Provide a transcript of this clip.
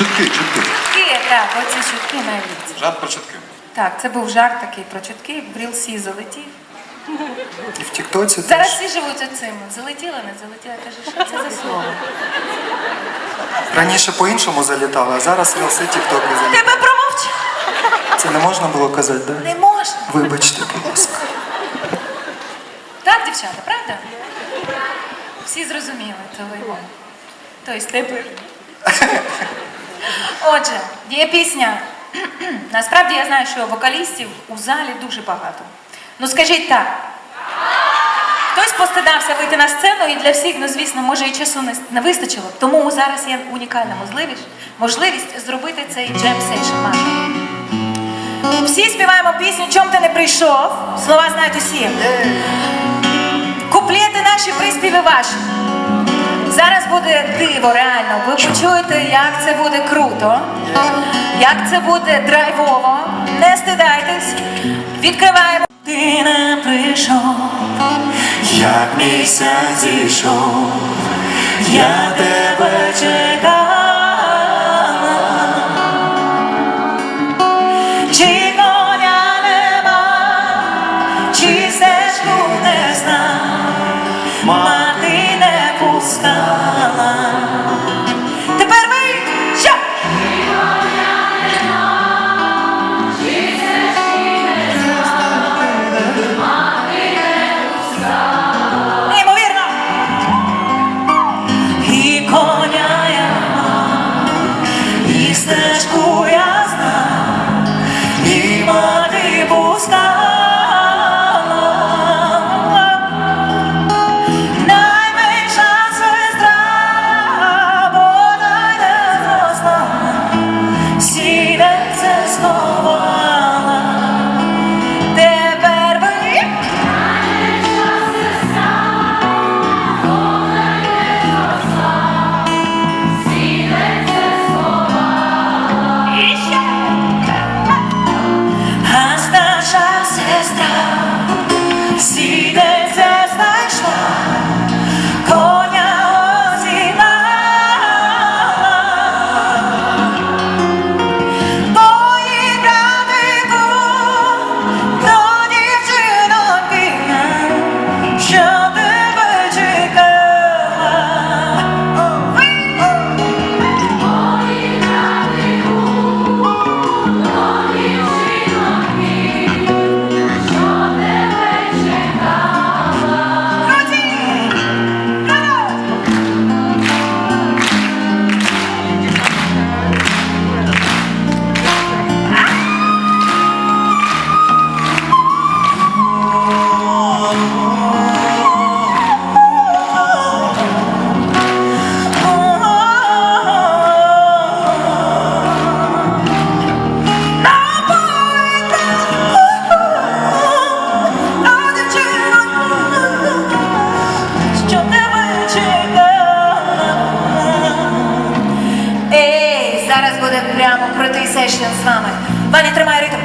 Чутки, чутки. Чутки, так, оці чутки навіть. Жарт про чутки. Так, це був жарт такий про чутки, в Рілсі залетів. І в Тіктоці Зараз теж. всі живуть оцим. Залетіла, не залетіла, каже, що це за слово. Раніше по-іншому залітали, а зараз рілси тіктоки залітали. Тебе промовч! Це не можна було казати, да? Не можна. Вибачте, будь ласка. Так, дівчата, правда? Всі зрозуміли, то ви. Тобто тепер. Отже, є пісня. Насправді я знаю, що вокалістів у залі дуже багато. Ну скажіть так. Хтось постидався вийти на сцену, і для всіх, ну звісно, може і часу не, вистачило. Тому зараз є унікальна можливість, можливість зробити цей джем сейшн. Всі співаємо пісню Чом ти не прийшов. Слова знають усі. Куплети наші, приспіви ваші. Буде диво, реально. Ви почуєте, як це буде круто, як це буде драйвово. Не стидайтесь. Відкриваємо. Ти не прийшов, Як місяць зійшов, я тебе чекала. Чи коня нема, чи стежку не знав, і стежку прямо крутий сешн з вами. Ваня, тримай ритм.